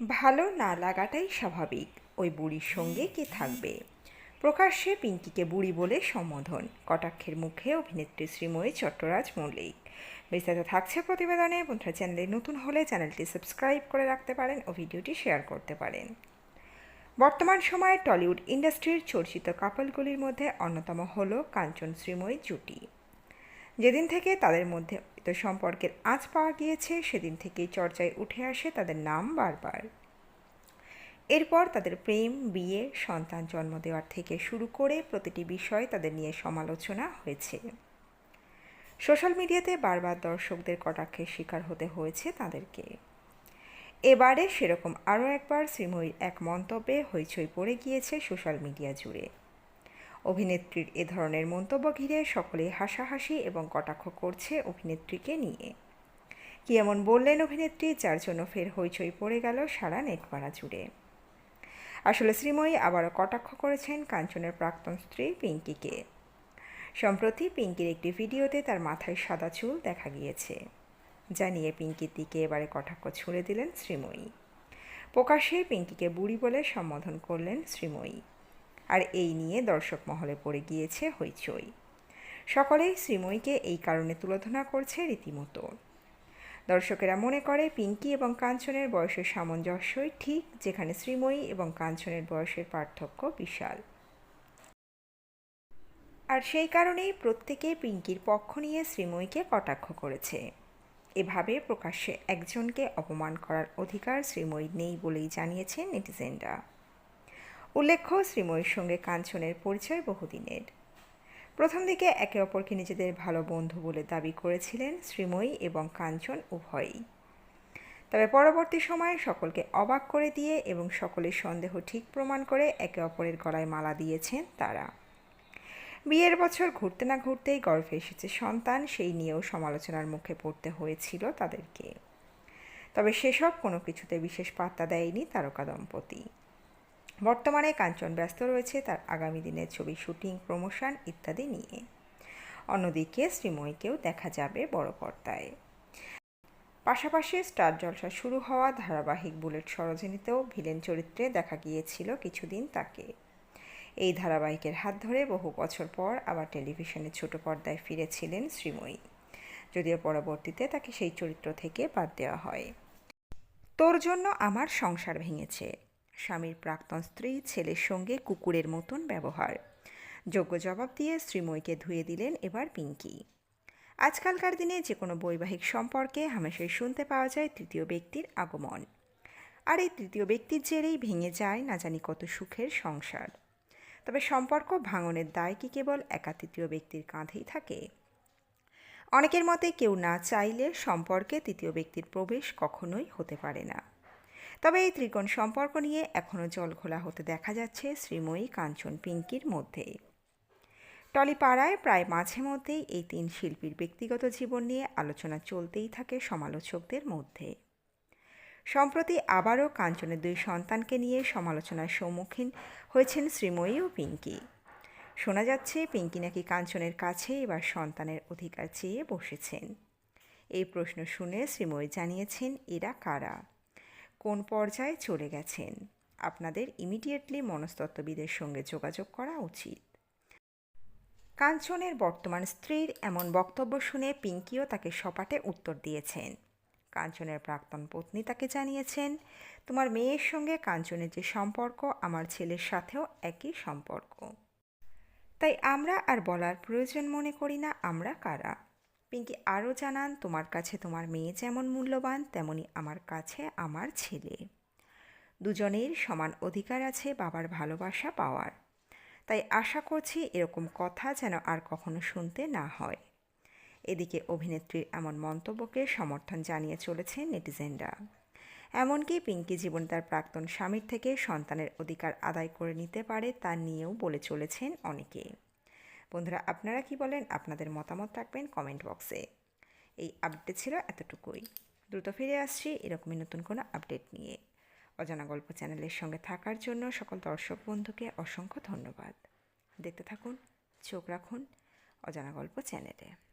ভালো না লাগাটাই স্বাভাবিক। ওই বুড়ির সঙ্গে কে থাকবে? প্রকাশ্যে পিঙ্কিকে বুড়ি বলে সম্বোধন। কটাক্ষের মুখে অভিনেত্রী শ্রীময়ী চট্টরাজ মল্লিক বিস্তারিত থাকছে প্রতিবেদনে। বন্ধুরা, চ্যানেলে নতুন হলে চ্যানেলটি সাবস্ক্রাইব করে রাখতে পারেন ও ভিডিওটি শেয়ার করতে পারেন। বর্তমান সময়ে টলিউড ইন্ডাস্ট্রির চর্চিত কাপলগুলির মধ্যে অন্যতম হল কাঞ্চন শ্রীময়ী জুটি। যেদিন থেকে তাদের মধ্যে তো সম্পর্কের আঁচ পাওয়া গিয়েছে, সেদিন থেকেই চর্চায় উঠে আসে তাদের নাম বারবার। এরপর তাদের প্রেম, বিয়ে, সন্তান জন্ম দেওয়ার থেকে শুরু করে প্রতিটি বিষয় তাদের নিয়ে সমালোচনা হয়েছে। সোশ্যাল মিডিয়াতে বারবার দর্শকদের কটাক্ষের শিকার হতে হয়েছে তাদেরকে। এবারে সেরকম আরও একবার শ্রীময়ীর এক মন্তব্যে হইচই পড়ে গিয়েছে সোশ্যাল মিডিয়া জুড়ে। অভিনেত্রীর এ ধরনের মন্তব্য ঘিরে সকলে হাসাহাসি এবং কটাক্ষ করছে অভিনেত্রীকে নিয়ে। কি এমন বললেন অভিনেত্রী? যার জন্য ফের হইচই পড়ে গেল সারা নেটপাড়া জুড়ে। আসলে শ্রীময়ী আবারও কটাক্ষ করেছেন কাঞ্চনের প্রাক্তন স্ত্রী পিঙ্কিকে। সম্প্রতি পিঙ্কির একটি ভিডিওতে তার মাথায় সাদা চুল দেখা গিয়েছে। যা নিয়ে পিঙ্কির দিকে এবারে কটাক্ষ ছুড়ে দিলেন শ্রীময়ী। প্রকাশ্যে পিঙ্কিকে বুড়ি বলে সম্বোধন করলেন শ্রীময়ী। আর এই নিয়ে দর্শক মহলে পড়ে গিয়েছে হইচই। সকলেই শ্রীময়ীকে এই কারণে তুলোধনা করছে রীতিমতো। দর্শকেরা মনে করে পিঙ্কি এবং কাঞ্চনের বয়সের সামঞ্জস্যই ঠিক যেখানে শ্রীময়ী এবং কাঞ্চনের বয়সের পার্থক্য বিশাল। আর সেই কারণেই প্রত্যেকে পিঙ্কির পক্ষ নিয়ে শ্রীময়ীকে কটাক্ষ করেছে। এভাবে প্রকাশ্যে একজনকে অপমান করার অধিকার শ্রীময়ী নেই বলেই জানিয়েছেন নেটিজেনরা। উল্লেখ্য শ্রীময়ীর সঙ্গে কাঞ্চনের পরিচয় বহুদিনের। প্রথম দিকে একে অপরকে নিজেদের ভালো বন্ধু বলে দাবি করেছিলেন শ্রীময়ী এবং কাঞ্চন উভয়ই। তবে পরবর্তী সময়ে সকলকে অবাক করে দিয়ে এবং সকলের সন্দেহ ঠিক প্রমাণ করে একে অপরের গলায় মালা দিয়েছেন তারা। বিয়ের বছর ঘুরতে না ঘুরতেই গর্ভে এসেছে সন্তান, সেই নিয়েও সমালোচনার মুখে পড়তে হয়েছিল তাদেরকে। তবে সেসব কোনো কিছুতে বিশেষ পাত্তা দেয়নি তারকা দম্পতি বর্তমানে কাঞ্চন ব্যস্ত রয়েছে, তার আগামী দিনের ছবি শুটিং, প্রমোশন ইত্যাদি নিয়ে। অন্যদিকে শ্রীময়ীকেও দেখা যাবে বড় পর্দায়। পাশাপাশি স্টার জলসা শুরু হওয়া ধারাবাহিক বুলেট সরোজিনীতেও ভিলেন চরিত্রে দেখা গিয়েছিল কিছুদিন তাকে। এই ধারাবাহিকের হাত ধরে বহু বছর পর আবার টেলিভিশনে ছোট পর্দায় ফিরেছিলেন শ্রীময়ী। যদিও পরবর্তীতে তাকে সেই চরিত্র থেকে বাদ দেওয়া হয়। তোর জন্য আমার সংসার ভেঙেছে স্বামীর প্রাক্তন স্ত্রী ছেলের সঙ্গে কুকুরের মতন ব্যবহার। যোগ্য জবাব দিয়ে শ্রীময়ীকে ধুয়ে দিলেন এবার পিঙ্কি। আজকালকার দিনে যে কোনো বৈবাহিক সম্পর্কে হামেশাই শুনতে পাওয়া যায় তৃতীয় ব্যক্তির আগমন। আর এই তৃতীয় ব্যক্তির জেরেই ভেঙে যায় না জানি কত সুখের সংসার। তবে সম্পর্ক ভাঙনের দায় কি কেবল একা তৃতীয় ব্যক্তির কাঁধেই থাকে? অনেকের মতে কেউ না চাইলে সম্পর্কে তৃতীয় ব্যক্তির প্রবেশ কখনোই হতে পারে না। তবে এই ত্রিকোণ সম্পর্ক নিয়ে এখনও জল ঘোলা হতে দেখা যাচ্ছে শ্রীময়ী কাঞ্চন পিঙ্কির মধ্যে। টলিপাড়ায় প্রায় মাঝে মধ্যেই এই তিন শিল্পীর ব্যক্তিগত জীবন নিয়ে আলোচনা চলতেই থাকে সমালোচকদের মধ্যে। সম্প্রতি আবারও কাঞ্চনের দুই সন্তানকে নিয়ে সমালোচনার সম্মুখীন হয়েছেন শ্রীময়ী ও পিঙ্কি। শোনা যাচ্ছে, পিঙ্কি নাকি কাঞ্চনের কাছে এবার সন্তানের অধিকার চেয়ে বসেছেন। এই প্রশ্ন শুনে শ্রীময়ী জানিয়েছেন, এরা কারা? কোন পর্যায়ে চলে গেছেন? আপনাদের ইমিডিয়েটলি মনস্তত্ত্ববিদের সঙ্গে যোগাযোগ করা উচিত। কাঞ্চনের বর্তমান স্ত্রীর এমন বক্তব্য শুনে পিঙ্কিও তাকে সপাটে উত্তর দিয়েছেন। কাঞ্চনের প্রাক্তন পত্নী তাকে জানিয়েছেন, তোমার মেয়ের সঙ্গে কাঞ্চনের যে সম্পর্ক, আমার ছেলের সাথেও একই সম্পর্ক। তাই আমরা আর বলার প্রয়োজন মনে করি না, আমরা কারা? পিঙ্কি আরও জানান, তোমার কাছে তোমার মেয়ে যেমন মূল্যবান, তেমনি আমার কাছে আমার ছেলে। দুজনের সমান অধিকার আছে, বাবার ভালোবাসা পাওয়ার। তাই আশা করছি এরকম কথা যেন আর কখনো শুনতে না হয়। এদিকে অভিনেত্রীর এমন মন্তব্যকে সমর্থন জানিয়ে চলেছে নেটিজেনরা। এমনকি পিঙ্কি জীবন তার প্রাক্তন স্বামীর থেকে সন্তানের অধিকার আদায় করে নিতে পারে তা নিয়েও বলে চলেছেন অনেকে। বন্ধুরা, আপনারা কি বলেন? আপনাদের মতামত রাখবেন কমেন্ট বক্সে। এই আপডেট ছিল এতটুকুই। দ্রুত ফিরে আসছি এরকমই নতুন কোনো আপডেট নিয়ে। অজানা গল্প চ্যানেলের সঙ্গে থাকার জন্য সকল দর্শক বন্ধুকে অসংখ্য ধন্যবাদ। দেখতে থাকুন, চোখ রাখুন অজানা গল্প চ্যানেলে।